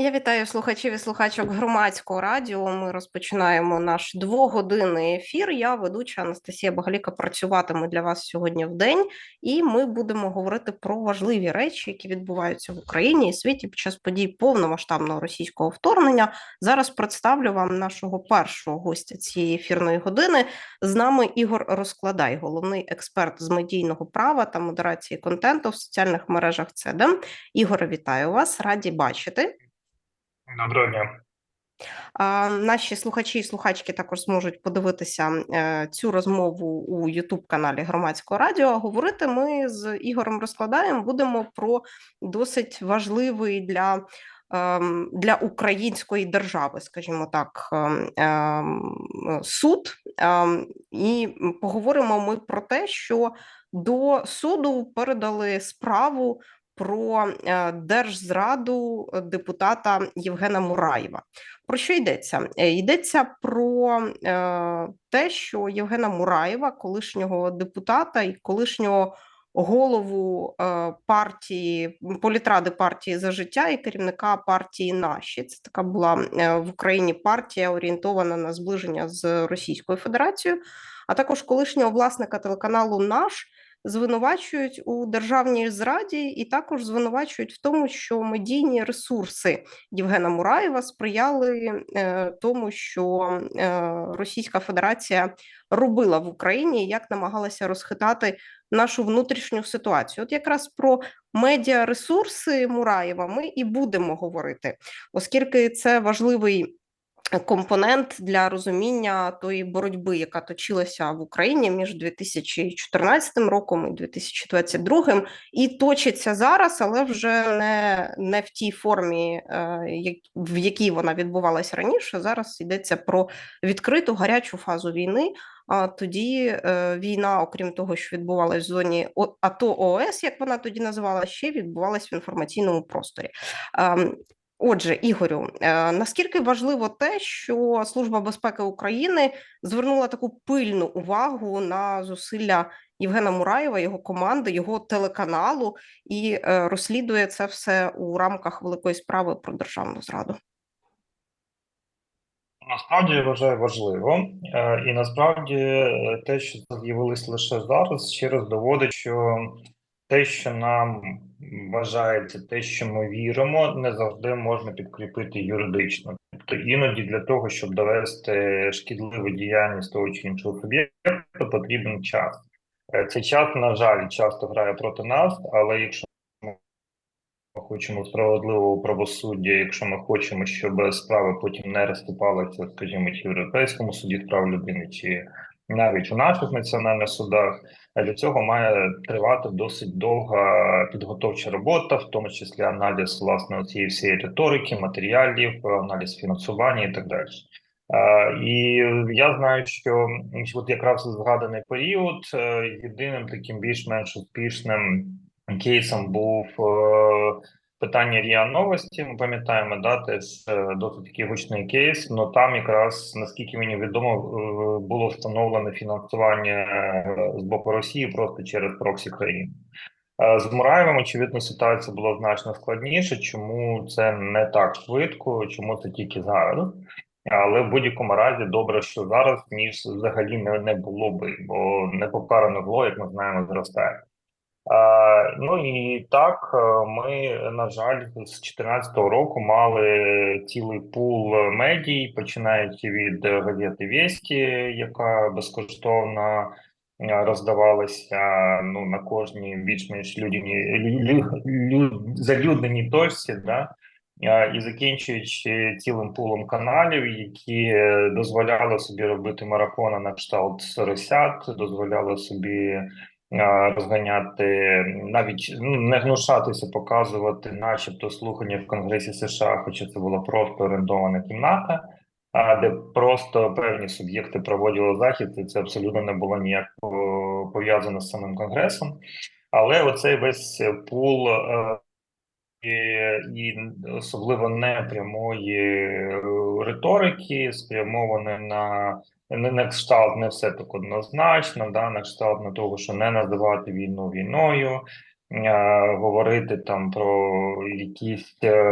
Я вітаю слухачів і слухачок громадського радіо. Ми розпочинаємо наш двогодинний ефір. Я ведуча Анастасія Багаліка працюватиме для вас сьогодні в день, і ми будемо говорити про важливі речі, які відбуваються в Україні і світі під час подій повномасштабного російського вторгнення. Зараз представлю вам нашого першого гостя цієї ефірної години. З нами Ігор Розкладай, головний експерт з медійного права та модерації контенту в соціальних мережах. ЦЕДЕМ. Ігоре, вітаю вас, раді бачити. Доброго дня. Наші слухачі і слухачки також зможуть подивитися е, цю розмову у Ютуб-каналі Громадського радіо. Говорити ми з Ігорем Розкладаєм будемо про досить важливий для. ем, Для української держави, скажімо так, ем, ем, суд, і поговоримо ми про те, що до суду передали справу про е, держзраду депутата Євгена Мураєва. Про що йдеться? Е, Йдеться про е, те, що Євгена Мураєва, колишнього депутата і колишнього голову партії політради партії за життя і керівника партії наші це така була в Україні партія орієнтована на зближення з Російською Федерацією, а також колишнього власника телеканалу Наш звинувачують у державній зраді і також звинувачують в тому, що медійні ресурси Євгена Мураєва сприяли е, тому, що е, Російська Федерація робила в Україні, як намагалася розхитати нашу внутрішню ситуацію. От якраз про медіаресурси Мураєва ми і будемо говорити, оскільки це важливий компонент для розуміння тої боротьби, яка точилася в Україні між 2014 роком і 2022, і точиться зараз, але вже не не в тій формі, е, в якій вона відбувалася раніше. Зараз йдеться про відкриту гарячу фазу війни. А тоді е, війна, окрім того, що відбувалась в зоні АТО ООС, як вона тоді називала, ще відбувалась в інформаційному просторі. Отже, Ігорю, е, наскільки важливо те, що Служба безпеки України звернула таку пильну увагу на зусилля Євгена Мураєва, його команди, його телеканалу і е, розслідує це все у рамках великої справи про державну зраду? Насправді я вважаю важливо, е, і насправді те, що з'явилось лише зараз, ще раз доводить, що те, що нам вважається, те, що ми віримо, не завжди можна підкріпити юридично. Тобто іноді для того, щоб довести шкідливу діяльність того чи іншого суб'єкта, потрібен час. Е, цей час, на жаль, часто грає проти нас, але якщо ми хочемо справедливого правосуддя, якщо ми хочемо, щоб справи потім не розступалися, скажімо, в Європейському суді з прав людини, чи навіть у наших національних судах. Для цього має тривати досить довга підготовча робота, в тому числі аналіз власне цієї всієї риторики, матеріалів, аналіз фінансування і так далі. І я знаю, що от якраз згаданий період е, єдиним таким більш-менш успішним кейсом був е, питання РІА новості. Ми пам'ятаємо, да, теж е, досить такий гучний кейс. але там якраз наскільки мені відомо е, було встановлене фінансування е, з боку Росії просто через проксі країн. З Мураєвим, очевидно, ситуація була значно складніше. Чому це не так швидко? Чому це тільки зараз? Але в будь-якому разі добре, що зараз ніж взагалі не не було би, бо непокаране зло, як ми знаємо, зростає. Ну і так, е, ми, на жаль, з 2014 року мали цілий пул медій, починаючи від газети Вєсті, яка безкоштовно е, роздавалася ну, на кожній більш-менш залюдненій точці, да? і закінчуючи цілим пулом каналів, які е, дозволяли собі робити марафони на кшталт Соросят, дозволяли собі розганяти, навіть ну, не гнушатися, показувати, начебто, слухання в Конгресі США, хоча це була просто орендована кімната, А де просто певні суб'єкти проводили захід, і це абсолютно не було ніяк пов'язано з самим конгресом. Але оцей весь пул. Е, і особливо непрямої е, риторики, спрямованої на не на кшталт не все так однозначно, да, на кшталт на того, що не називати війну війною, е, говорити там про якісь е,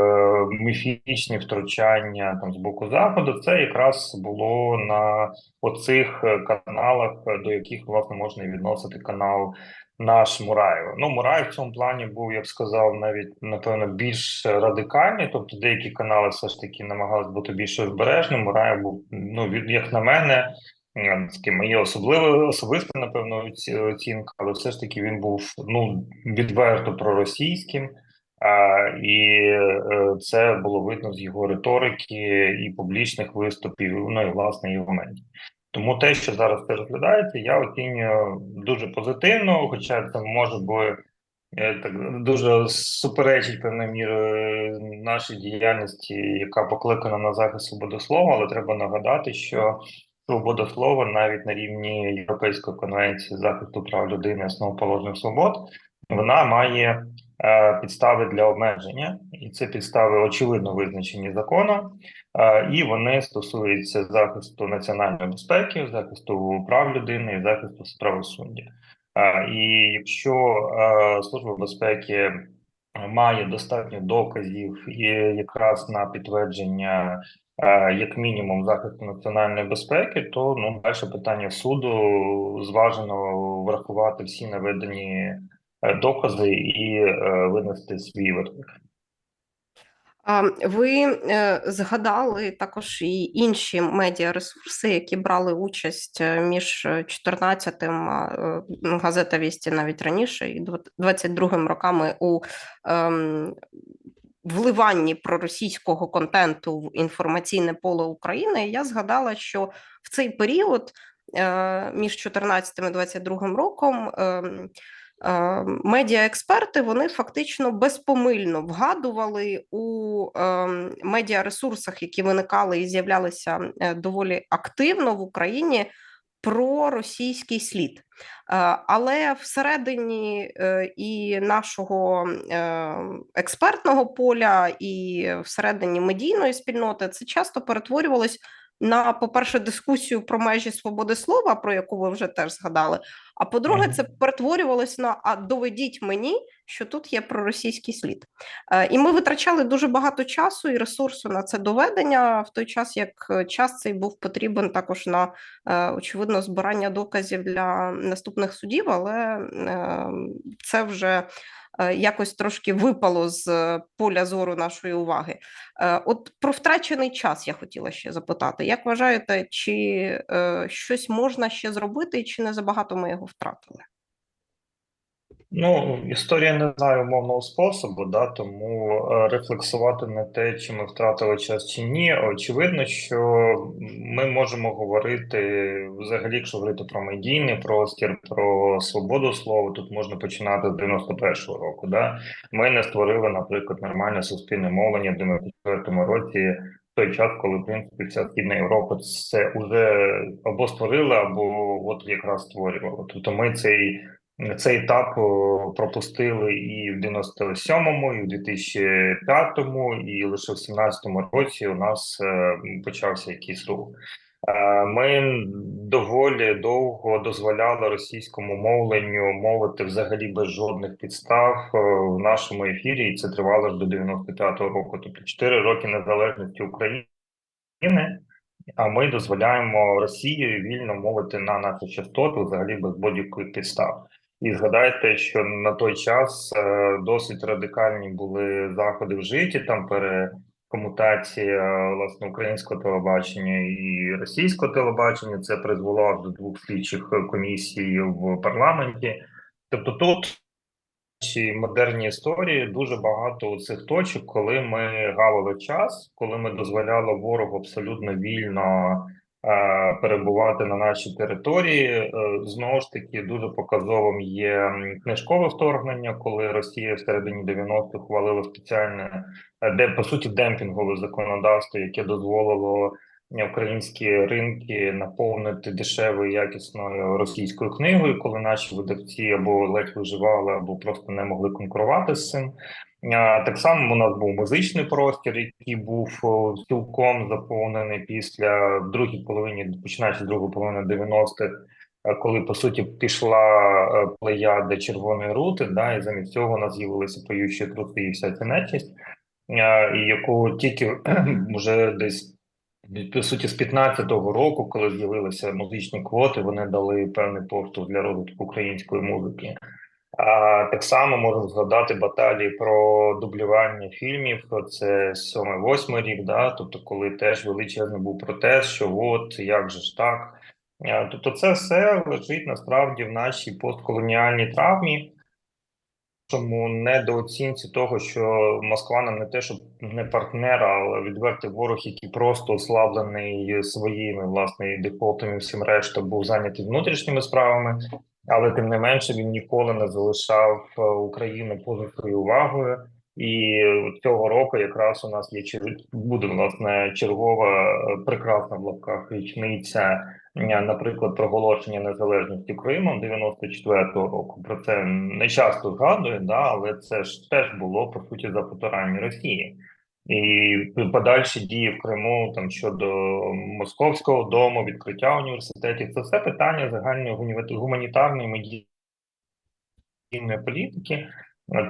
міфічні втручання там з боку заходу, це якраз було на оцих е, каналах, е, до яких власне можна відносити канал наш Мураєва. Ну Мураєв в цьому плані був, я б сказав, навіть напевно більш радикальний. Тобто деякі канали все ж таки намагались бути більш обережним. Мураєв був ну як на мене. Таке моє особливе особиста, напевно, оцінка, але все ж таки він був ну відверто проросійським, а, і е, це було видно з його риторики і публічних виступів, ну і власне і в моментів. Тому те, що зараз це розглядається, я оцінюю дуже позитивно, хоча це може би е, так дуже суперечить певною мірою нашій діяльності, яка покликана на захист свободи слова, але треба нагадати, що свобода слова навіть на рівні Європейської конвенції захисту прав людини основоположних свобод, вона має е, підстави для обмеження, і це підстави очевидно визначені законом. І вони стосуються захисту національної безпеки, захисту прав людини і захисту правосуддя. І якщо Служба безпеки має достатньо доказів і якраз на підтвердження, як мінімум, захисту національної безпеки, то ну далі питання суду зважено врахувати всі наведені е, докази і е, винести свій вердикт. Ви е, згадали також і інші медіаресурси, які брали участь е, між 14-м, а, е, ну, газета Вісті навіть раніше, і 22-м роками у ем, вливанні проросійського контенту в інформаційне поле України. Я згадала, що в цей період між 14 і 22 роком. Ем, е, Медіаексперти вони фактично безпомильно вгадували у е, медіаресурсах, які виникали і з'являлися е, доволі активно в Україні, про російський слід. Е, Але всередині і нашого експертного поля, і всередині медійної спільноти це часто перетворювалось на, по-перше, дискусію про межі свободи слова, про яку ви вже теж згадали. А по-друге, це перетворювалось на а доведіть мені, що тут є проросійський слід. Е, І ми витрачали дуже багато часу і ресурсу на це доведення, в той час як е, час цей був потрібен також на е, очевидно збирання доказів для наступних судів, але е, це вже якось трошки випало з е, поля зору нашої уваги. Е, От про втрачений час я хотіла ще запитати. Як вважаєте, чи е, щось можна ще зробити, чи не забагато ми його втратили? Ну, історія не знає умовного способу, да, тому е, рефлексувати на те, чи ми втратили час чи ні. Очевидно, що ми можемо говорити взагалі, якщо говорити про медійний простір, про свободу слова, тут можна починати з 91-го року. Да? Ми не створили, наприклад, нормальне суспільне мовлення в 94-му році. Той час, коли в принципі вся східна Європа це вже або створила, або от якраз створювала. Тобто ми цей цей етап пропустили і в 97-му, і в 2005-му, і лише в 17-му році у нас е, почався якийсь рух. Е, Ми доволі довго дозволяли російському мовленню мовити взагалі без жодних підстав е, в нашому ефірі, і це тривало ж до 95-го року, тобто 4 роки незалежності України. А ми дозволяємо Росії вільно мовити на наші частоти взагалі без будь-яких підстав. І згадайте, що на той час е, досить радикальні були заходи вжиті там перекомутація власне українського телебачення і російського телебачення. Це призвело до двох слідчих комісій в парламенті. Тобто, тут нашій модерній історії дуже багато цих точок, коли ми гавили час, коли ми дозволяли ворогу абсолютно вільно перебувати на нашій території. Е, знову ж таки, дуже показовим є книжкове вторгнення, коли Росія в середині 90-х ухвалила спеціальне, е, де по суті демпінгове законодавство, яке дозволило е, українські ринки наповнити дешевою якісною російською книгою, коли наші видавці або ледь виживали, або просто не могли конкурувати з цим. Так само у нас був музичний простір, який був цілком заповнений після в другій половині, починаючи з другої половини 90-х, е, коли по суті пішла е, плеяда червоної рути, да, і замість цього у нас з'явилися поючі труси і вся ця нечисть, е, і яку тільки вже десь по суті, з 15-го року, коли з'явилися музичні квоти, вони дали певний поштовх для розвитку української музики. А так само можемо згадати баталії про дублювання фільмів. Це 7-8 рік, да, тобто, коли теж величезний був протест, що от як же ж так. Тобто, це все лежить насправді в нашій постколоніальній травмі, тому недооцінці того, що Москва нам не те, що не партнер, але відвертий ворог, який просто ослаблений своїми власне дефолтами, всім решта був зайнятий внутрішніми справами, але тим не менше він ніколи не залишав е, Україну поза своєю увагою. І цього року якраз у нас є буде власне чергова е, прекрасна в лапках річниця Е, наприклад, проголошення незалежності Криму 94-го року. Про це не часто згадують, да, але це ж теж було по суті за потуранням Росії. І подальші дії в Криму там щодо московського дому, відкриття університетів, це все питання загальної гумані- гуманітарної медійної політики.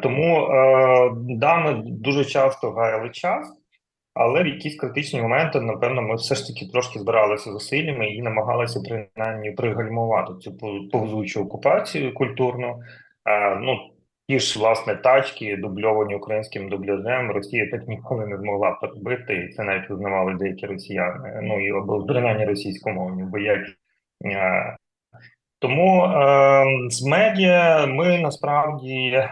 Тому е, да, дуже часто гаяли час, але в якісь критичні моменти, напевно, ми все ж таки трошки збиралися зусиллями і намагалися принаймні пригальмувати цю пов- повзучу окупацію культурну. Е, ну, ті ж власне тачки, дубльовані українським дубляжем, Росія так ніколи не змогла перебити, і це навіть визнавали деякі росіяни. Ну і або принаймні російськомовні, бо як е, тому е, з медіа ми насправді е,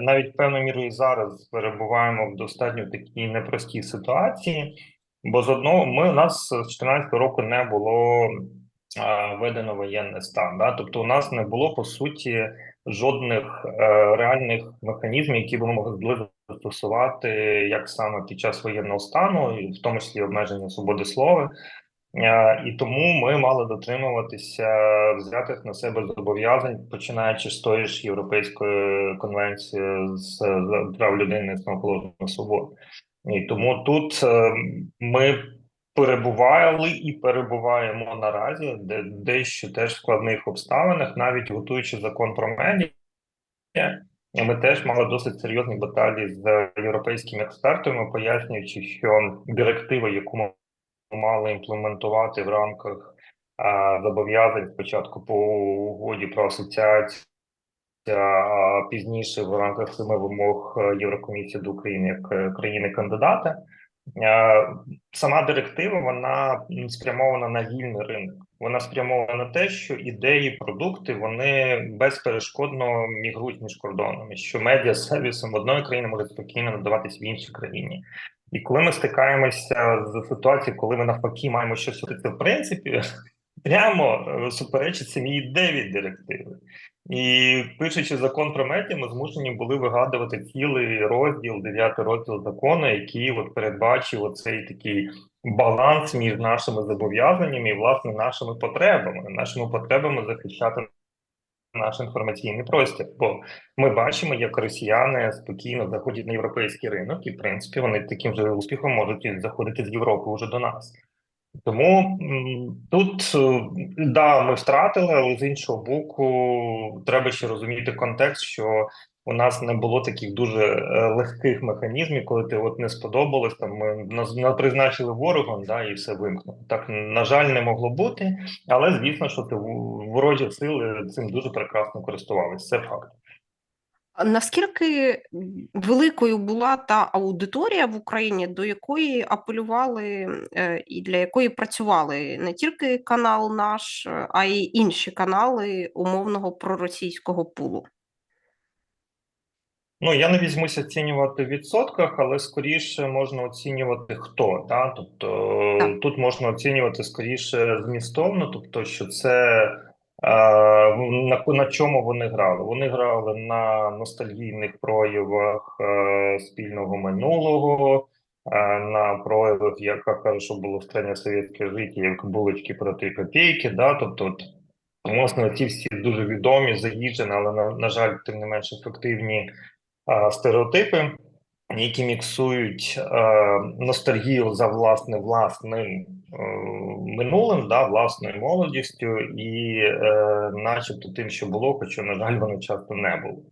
навіть певною мірою зараз перебуваємо в достатньо такій непростій ситуації, бо з одного ми у нас з 2014 року не було е, введено воєнний стан. Да? Тобто, у нас не було по суті жодних е, реальних механізмів, які б ми могли застосувати як саме під час воєнного стану, і в тому числі обмеження свободи слова. Е, І тому ми мали дотримуватися взятих на себе зобов'язань, починаючи з тої ж Європейської конвенції з з прав людини і основоположних свобод. І тому тут е, ми перебували і перебуваємо наразі, де дещо теж в складних обставинах, навіть готуючи закон про медіа. Ми теж мали досить серйозні баталії з європейськими експертами, пояснюючи, що директива, яку ми мали імплементувати в рамках а, зобов'язань спочатку по угоді про асоціацію, а пізніше в рамках семи вимог е, Єврокомісії до України як е, країни-кандидата. Е, Сама директива вона спрямована на вільний ринок. Вона спрямована на те, що ідеї, продукти вони безперешкодно мігрують між кордонами, що медіа сервісом одної країни може спокійно надаватись в іншій країні. І коли ми стикаємося з ситуацією, коли ми навпаки маємо щось робити, в принципі, прямо е, суперечить самій ідеї директиви. І пишучи закон про медіа, ми змушені були вигадувати цілий розділ, дев'ятий розділ закону, який от передбачив оцей такий баланс між нашими зобов'язаннями і власне нашими потребами, нашими потребами захищати наш інформаційний простір. Бо ми бачимо, як росіяни спокійно заходять на європейський ринок, і в принципі вони таким же успіхом можуть заходити з Європи вже до нас. Тому тут е, да, ми втратили, але з іншого боку, треба ще розуміти контекст, що у нас не було таких дуже е, легких механізмів, коли ти от не сподобалось, там ми нас на- призначили ворогом, да, і все вимкнуло. Так на жаль, не могло бути, але звісно, що ти ворожі сили цим дуже прекрасно користувалися. Це факт. Наскільки великою була та аудиторія в Україні, до якої апелювали е, і для якої працювали не тільки канал наш, а й інші канали умовного проросійського пулу? Ну, я не візьмуся оцінювати в відсотках, але скоріше можна оцінювати хто. Да? Тобто Так. тут можна оцінювати скоріше змістовно, тобто, що це е, на, на чому вони грали. Вони грали на ностальгійних проявах е, спільного минулого, е, на проявах, як хорошо було в стране совєтське життя, як булочки проти копійки. Да? Тобто, власне, ці всі дуже відомі, заїжджені, але на, на жаль, тим не менш ефективні стереотипи, які міксують ностальгію за власне власним минулим, да, власною молодістю, і, е, начебто, тим, що було, хоча, на жаль, воно часто не було.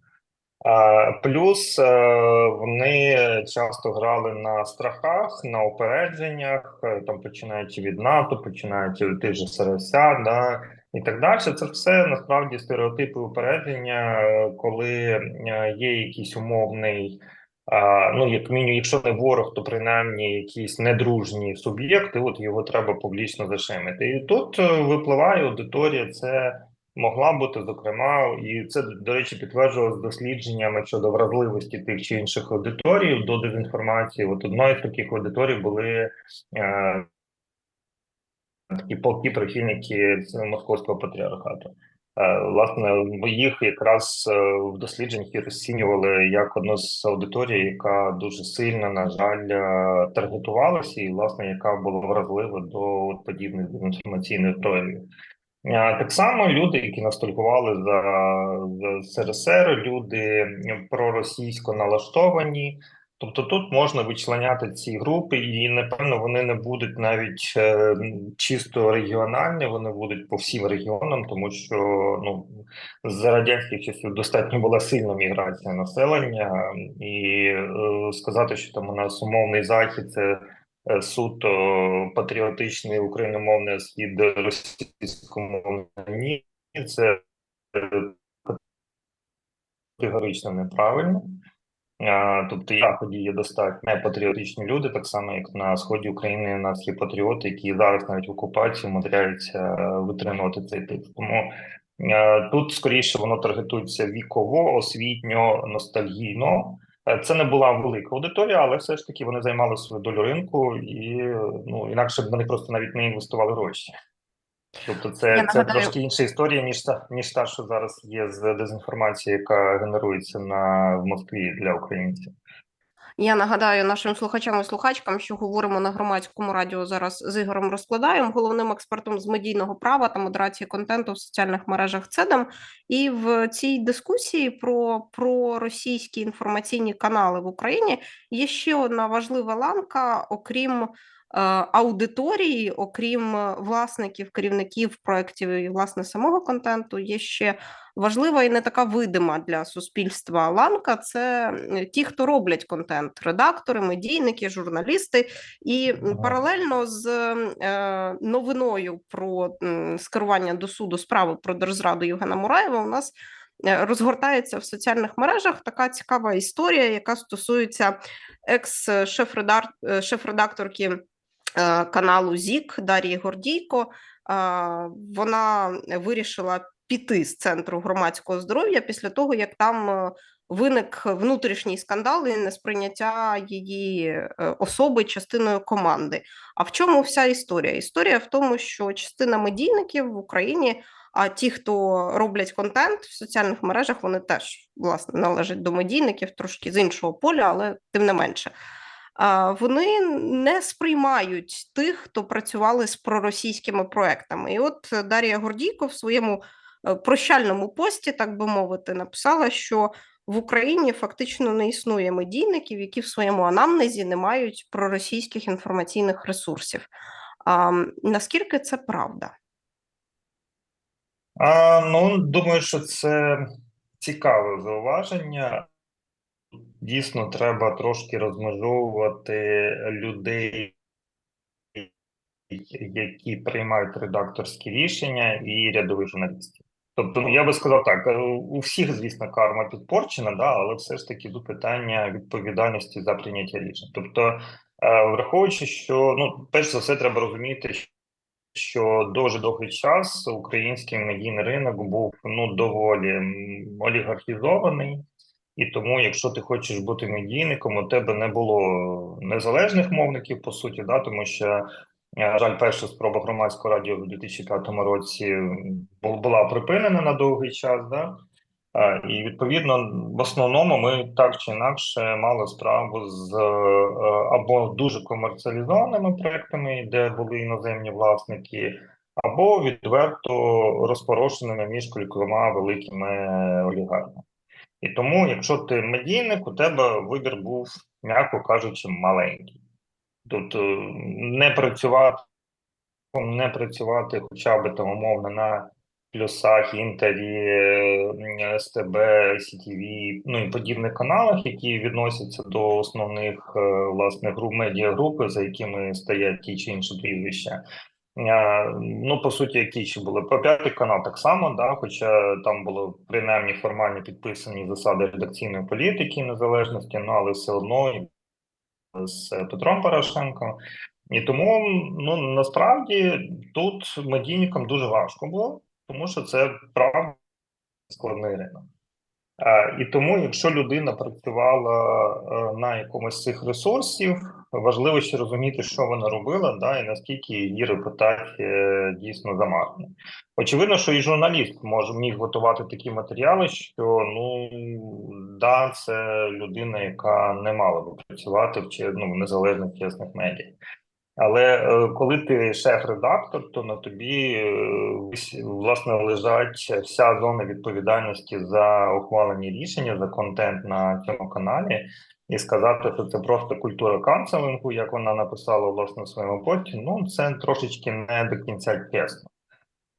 Плюс е, вони часто грали на страхах, на упередженнях, е, там починаючи від НАТО, починаючи від тих же СРСА, да, і так далі. Це все насправді стереотипи упередження, е, коли е, є якийсь умовний. Ну, як мінімум, якщо не ворог, то принаймні якийсь недружній суб'єкт, і от його треба публічно зашимити. І тут е, випливає аудиторія, це могла бути зокрема, і це до речі підтверджувалось дослідженнями щодо вразливості тих чи інших аудиторій до дезінформації. От одною з таких аудиторій були такі полки прихильники московського патріархату. Е, Власне, їх якраз е, в дослідженнях розцінювали як одну з аудиторій, яка дуже сильно, на жаль, е, таргетувалася, і власне яка була вразлива до подібних інформаційних. Е, Так само люди, які ностальгували за СРСР, люди проросійсько налаштовані. Тобто тут можна вичленяти ці групи, і напевно вони не будуть навіть е, чисто регіональні, вони будуть по всім регіонам, тому що ну за радянських часів достатньо була сильна міграція населення, і е, сказати, що там у нас умовний захід це е, суто патріотичний україномовний схід російськомовний ні, це е, категорично неправильно. Тобто, на заході є достатньо патріотичні люди, так само як на сході України. У нас є патріоти, які зараз навіть в окупації умудряються е, витримувати цей текст. Тому е, тут скоріше воно таргетується віково, освітньо, ностальгійно. Е, Це не була велика аудиторія, але все ж таки вони займали свою долю ринку, і ну інакше б вони просто навіть не інвестували гроші. Тобто, Я це, це нагадаю- трошки інша історія, ніж та ніж та, що зараз є з дезінформації, яка генерується на в Москві для українців. Я нагадаю нашим слухачам і слухачкам, що говоримо на громадському радіо зараз з Ігорем Розкладаєм, головним експертом з медійного права та модерації контенту в соціальних мережах ЦЕДом. І в цій дискусії про, про російські інформаційні канали в Україні є ще одна важлива ланка, окрім. Аудиторії, окрім е, власників, керівників проєктів і власне самого контенту, є ще важлива і не така видима для суспільства ланка це ті, хто роблять контент: редактори, медійники, журналісти. І паралельно з е, новиною про скерування до суду справи про держзраду Євгена Мураєва у нас. е, Розгортається в соціальних мережах така цікава історія, яка стосується екс-шеф-редакторки каналу ЗІК Дарії Гордійко. Вона вирішила піти з центру громадського здоров'я після того, як там е, виник внутрішній скандал і несприйняття її е, особи частиною команди. А в чому вся історія? Історія в тому, що частина медійників в Україні, а ті, хто роблять контент в соціальних мережах, вони теж власне належать до медійників трошки з іншого поля, але тим не менше. Вони не сприймають тих, хто працювали з проросійськими проектами. І от Дар'я Гордійко в своєму е, прощальному пості, так би мовити, написала, що в Україні фактично не існує медійників, які в своєму анамнезі не мають проросійських інформаційних ресурсів. А, наскільки це правда? А, ну, думаю, що це цікаве зауваження. Дійсно, треба трошки розмежовувати людей, які приймають редакторські рішення, і рядових журналістів. Тобто, ну, я би сказав так: е, у всіх, звісно, карма підпорчена, да, але все ж таки до питання відповідальності за прийняття рішень. Тобто, е, враховуючи, що ну, перш за все, треба розуміти, що дуже довгий час український медійний ринок був ну доволі олігархізований, і тому, якщо ти хочеш бути медійником, у тебе не було незалежних мовників, по суті, да, тому що, е, на жаль, перша спроба громадського радіо в 2005 році була припинена на довгий час. Да? Е, І відповідно, в основному ми так чи інакше мали справу з е, або дуже комерціалізованими проектами, де були іноземні власники, або відверто розпорошеними між кількома великими олігархами. І тому, якщо ти медійник, у тебе вибір був, м'яко кажучи, маленький. Тут е, не працювати не працювати хоча б там умовно на плюсах, інтері, е, СТБ, СІТВ, ну і подібних каналах, які відносяться до основних е, власне груп медіагрупи, за якими стоять ті чи інші прізвища. Е, Ну, по суті, які ще були по п'ятий канал так само, да, хоча там було принаймні формально підписані засади редакційної політики незалежності, ну але все одно з Петром Порошенком. І тому ну насправді тут медійникам дуже важко було, тому що це правда складний ринок. Е, І тому, якщо людина працювала е, на якомусь з цих ресурсів, важливо ще розуміти, що вона робила, да, і наскільки її репутація дійсно замахне. Очевидно, що і журналіст може міг готувати такі матеріали, що ну да, це людина, яка не мала би працювати в ну, в незалежних чесних медіа. Але е, коли ти шеф-редактор, то на тобі е, власне лежать вся зона відповідальності за ухвалені рішення за контент на цьому каналі, і сказати, що це просто культура канцелингу, як вона написала власне в своєму пості, ну це трошечки не до кінця чесно.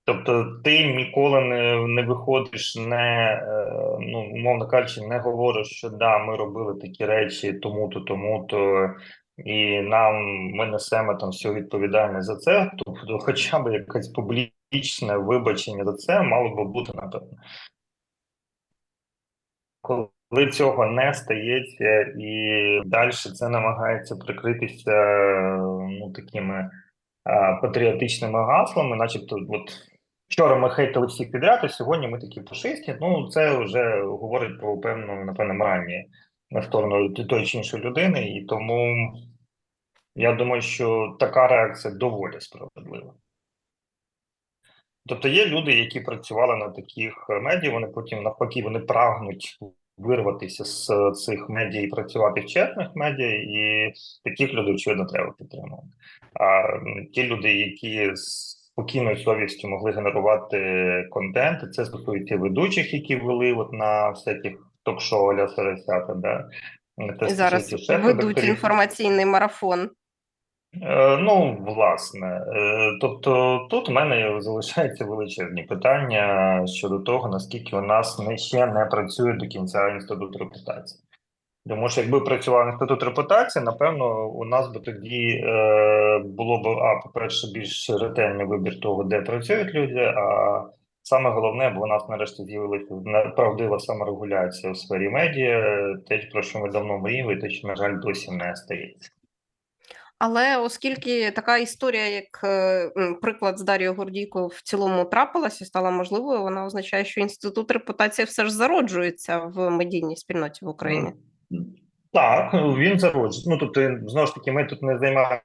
Тобто, ти ніколи не, не виходиш, не е, ну умовно кажучи, не говориш, що да, ми робили такі речі тому-то, тому-то, і нам ми несемо там всю відповідальність за це. Тобто, хоча б якесь публічне вибачення за це мало би бути напевно. Коли цього не стається, і далі це намагається прикритися ну такими а, патріотичними гаслами, начебто, от вчора ми хейтили всіх підряд, а сьогодні ми такі фашисти. Ну це вже говорить про певну, напевно, моральні на сторону тої чи іншої людини, і тому я думаю, що така реакція доволі справедлива. Тобто є люди, які працювали на таких медіа, вони потім навпаки вони прагнуть вирватися з цих медіа і працювати в чесних медіа, і таких людей очевидно треба підтримувати. А ті люди, які з спокійною совістю могли генерувати контент, і це стосується ведучих, які вели от на всяких ток-шоу Аля Сарасята, да? Це І зараз ведуть інформаційний марафон. Е, Ну, власне, Е, тобто тут у мене залишаються величезні питання щодо того, наскільки у нас не ще не працює до кінця інститут репутації. Тому що якби працював інститут репутації, напевно, у нас би тоді е, було б, а, по-перше, більш ретельний вибір того, де працюють люди. А саме головне, бо у нас нарешті з'явилася правдива саморегуляція у сфері медіа, те, про що ми давно мріяли, те, що, на жаль, досі не стається. Але оскільки така історія, як е, приклад з Дарією Гордійко, в цілому трапилася, стала можливою, вона означає, що інститут репутації все ж зароджується в медійній спільноті в Україні. Так, він зароджений. Ну тобто, знову ж таки, ми тут не займаємося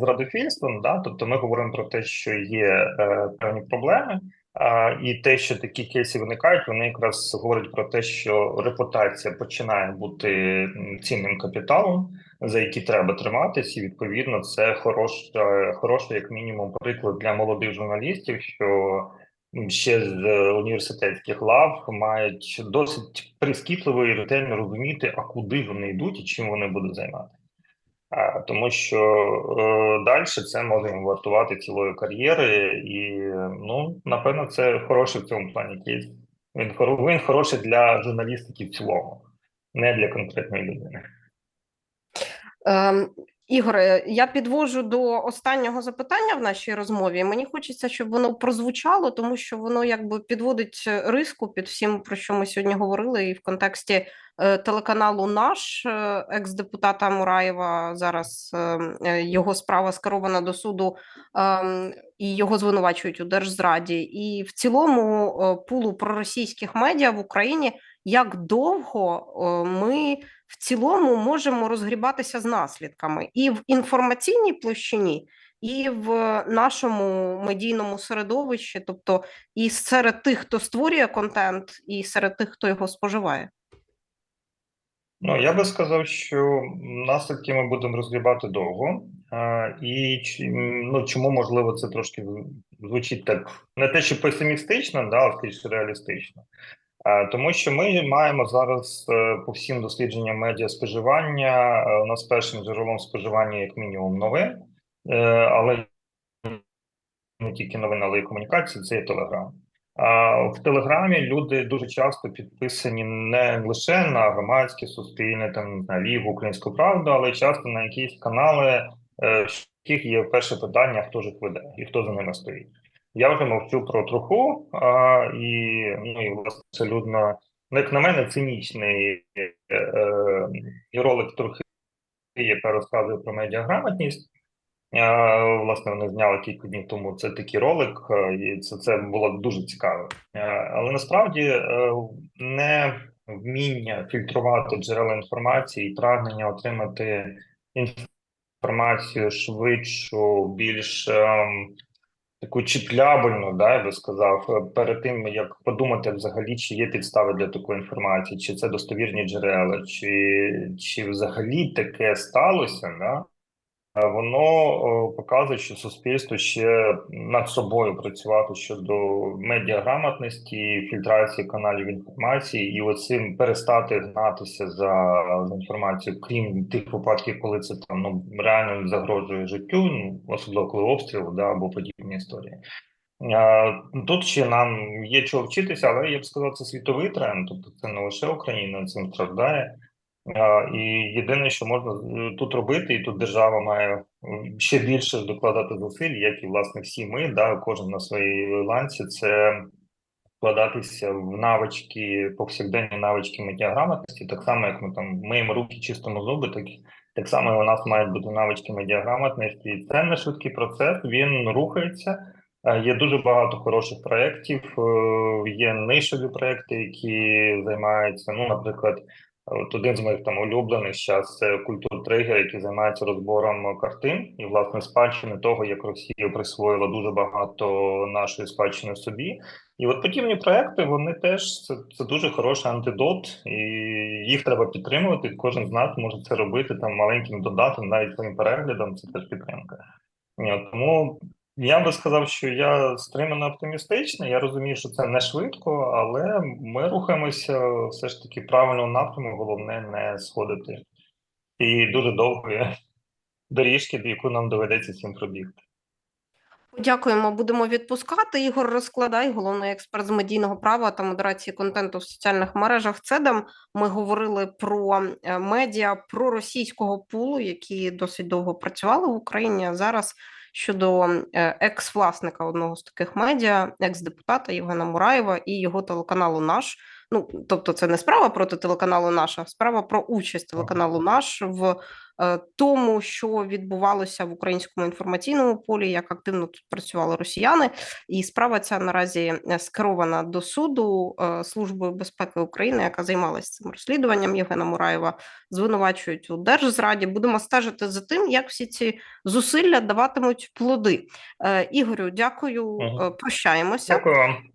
зрадофільством, да? тобто ми говоримо про те, що є е, певні проблеми, і те, що такі кейси виникають, вони якраз говорять про те, що репутація починає бути цінним капіталом, за який треба триматись, і відповідно це хороша, хороший, як мінімум, приклад для молодих журналістів, що ще з е, університетських лав мають досить прискіпливо і ретельно розуміти, а куди вони йдуть і чим вони будуть займатися. Тому що е, далі це може їм вартувати цілої кар'єри, і ну напевно це хороший в цьому плані кейс. Він він хороший для журналістики в цілому, не для конкретної людини. Ем, Ігоре, я підвожу до останнього запитання в нашій розмові. Мені хочеться, щоб воно прозвучало, тому що воно якби підводить риску під всім, про що ми сьогодні говорили, і в контексті телеканалу наш е, екс-депутата Мураєва. Зараз е, е, його справа скерована до суду, ем, і його звинувачують у держзраді. І в цілому е, пулу проросійських медіа в Україні як довго е, ми в цілому можемо розгрібатися з наслідками і в інформаційній площині, і в нашому медійному середовищі, тобто і серед тих, хто створює контент, і серед тих, хто його споживає. Ну я би сказав, що наслідки ми будемо розгрібати довго, і ну чому можливо це трошки звучить так не те, що песимістично, да, а скоріше реалістично. Тому що ми маємо зараз е, по всім дослідженням медіа споживання. е, У нас першим джерелом споживання, як мінімум, новин. Е, але не тільки новини, але й комунікації, це є Телеграм. В Телеграмі люди дуже часто підписані не лише на громадське суспільне, там на Лігу, Українську правду, але часто на якісь канали, е, в яких є перше питання, хто ж їх веде і хто за ними стоїть. Я вже мовчу про труху, а, і ну і власне абсолютно, ну, як на мене, цинічний е, е, ролик трохи, яка розказує про медіаграмотність. Е, Власне, вони зняли кілька днів тому це такий ролик, е, і це, це було дуже цікаво. Е, Але насправді не вміння фільтрувати джерела інформації і прагнення отримати інформацію швидшу, більш ем, таку чіплябельну, да, я би сказав, перед тим як подумати взагалі, чи є підстави для такої інформації, чи це достовірні джерела, чи, чи взагалі таке сталося, да. Е, Воно показує, що суспільство ще над собою працювати щодо медіаграмотності, фільтрації каналів інформації, і оцим перестати гнатися за, інформацією, крім тих випадків, коли це там ну реально загрожує життю, ну особливо коли обстріл, да або подібні історії. Е, Тут ще нам є чого вчитися, але я б сказав, це світовий тренд, тобто це не лише Україна цим страждає. І єдине, що можна е, тут робити, і тут держава має ще більше докладати зусиль, як і власне всі ми, да, кожен на своїй ланці, це вкладатися в навички, повсякденні навички медіаграмотності, так само, як ми там миємо руки, чистимо зуби, так, так само і у нас мають бути навички медіаграмотності. І це не швидкий процес, він рухається. Е, Є дуже багато хороших проєктів, е, є нишеві проєкти, які займаються, ну, наприклад, От один з моїх там улюблених зараз це культур-тригер, який займається розбором картин і власне спадщини того, як Росія присвоїла дуже багато нашої спадщини собі. І от подібні проекти вони теж це, це дуже хороший антидот, і їх треба підтримувати. Кожен з нас може це робити там маленьким додатком, навіть своїм переглядом. Це теж підтримка. Тому я би сказав, що я стримано оптимістичний. Я розумію, що це не швидко, але ми рухаємося все ж таки в правильному напрямку. Головне не сходити. І дуже довгої доріжки, до яку нам доведеться всім пробігти. Дякуємо, будемо відпускати. Ігор Розкладай, головний експерт з медійного права та модерації контенту в соціальних мережах. ЦЕДАМ. Ми говорили про е, медіа, про російського пулу, які досить довго працювали в Україні. Зараз щодо е, екс-власника одного з таких медіа, екс-депутата Євгена Мураєва і його телеканалу Наш. Ну тобто, це не справа проти телеканалу Наш, а справа про участь телеканалу Наш в е, тому, що відбувалося в українському інформаційному полі, як активно тут працювали росіяни, і справа ця наразі е, скерована до суду е, Службою безпеки України, яка займалася цим розслідуванням Євгена Мураєва. Звинувачують у держзраді. Будемо стежити за тим, як всі ці зусилля даватимуть плоди. Ігорю, дякую. Прощаємося. Дякую вам.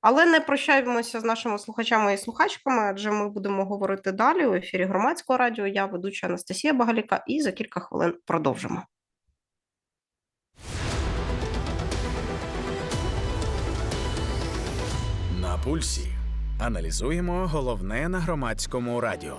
Але не прощаємося з нашими слухачами і слухачками, адже ми будемо говорити далі у ефірі громадського радіо. Я ведуча Анастасія Багаліка, і за кілька хвилин продовжимо. На пульсі аналізуємо головне на громадському радіо.